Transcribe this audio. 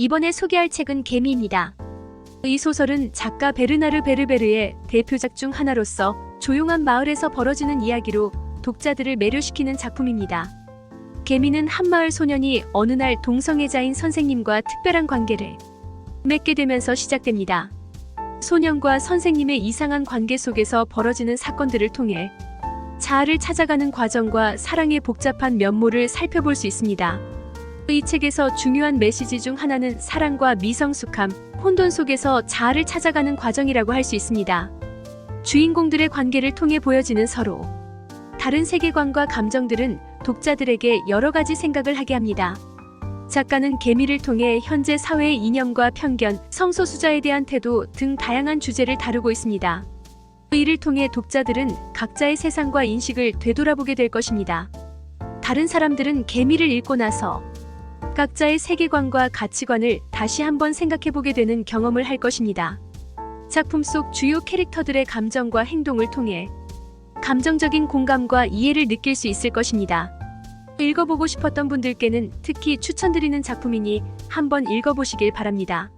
이번에 소개할 책은 개미입니다. 이 소설은 작가 베르나르 베르베르의 대표작 중 하나로서 조용한 마을에서 벌어지는 이야기로 독자들을 매료시키는 작품입니다. 개미는 한 마을 소년이 어느 날 동성애자인 선생님과 특별한 관계를 맺게 되면서 시작됩니다. 소년과 선생님의 이상한 관계 속에서 벌어지는 사건들을 통해 자아를 찾아가는 과정과 사랑의 복잡한 면모를 살펴볼 수 있습니다. 이 책에서 중요한 메시지 중 하나는 사랑과 미성숙함, 혼돈 속에서 자아를 찾아가는 과정이라고 할 수 있습니다. 주인공들의 관계를 통해 보여지는 서로 다른 세계관과 감정들은 독자들에게 여러 가지 생각을 하게 합니다. 작가는 개미를 통해 현재 사회의 이념과 편견, 성소수자에 대한 태도 등 다양한 주제를 다루고 있습니다. 이를 통해 독자들은 각자의 세상과 인식을 되돌아보게 될 것입니다. 다른 사람들은 개미를 읽고 나서 각자의 세계관과 가치관을 다시 한번 생각해보게 되는 경험을 할 것입니다. 작품 속 주요 캐릭터들의 감정과 행동을 통해 감정적인 공감과 이해를 느낄 수 있을 것입니다. 읽어보고 싶었던 분들께는 특히 추천드리는 작품이니 한번 읽어보시길 바랍니다.